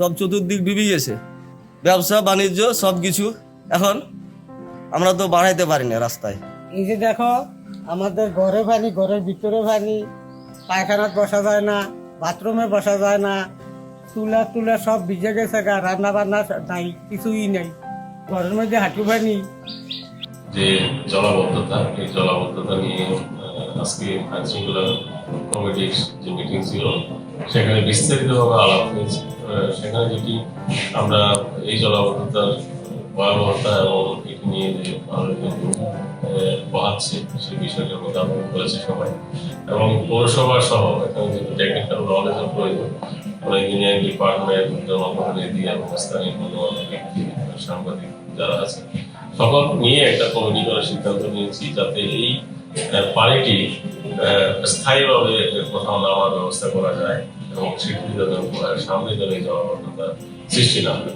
সব চতুর্দিক ডুবে গেছে। ব্যবসা বাণিজ্য সব কিছু এখন আমরা তো বাড়াইতে পারি না রাস্তায়। এই যে দেখো আমাদের ঘরে পানি ঘরের ভিতরে পানি পায়খানাত বসা যায় না বাথরুমে বসা যায় না চুলা টুলা সব ভিজে গেছে গা রান্না বান্না নাই কিছুই নেই। ঘরের মধ্যে হাঁটু পানি যে জলাবদ্ধতা এই জলাবদ্ধতা নিয়ে আজকে আইন শৃঙ্খলা কমিটির যে মিটিং ছিল, সেখানে বিস্তারিতভাবে আলাপ হয়েছে। সেখানে যেটি আমরা এই জলাবদ্ধতার ভয়াবহতা এবং এটি নিয়ে যে মানুষ কিন্তু সেই বিষয়টার মধ্যে আলোচনা করেছে সবাই। এবং পৌরসভা সহ, এখানে যেহেতু টেকনিক্যাল নলেজের প্রয়োজন কোনো ইঞ্জিনিয়ারিং ডিপার্টমেন্ট জনপ্রতিনিধি এবং স্থানীয় গণ্যমান্য ব্যক্তি, সাংবাদিক যারা আছে, সকল নিয়ে একটা কমিটি করার সিদ্ধান্ত নিয়েছি, যাতে এই পানিটি স্থায়ীভাবে কোথাও নামার ব্যবস্থা করা যায় এবং সেটি যাতে সামনে যেন এই জলাবদ্ধতা সৃষ্টি না হয়।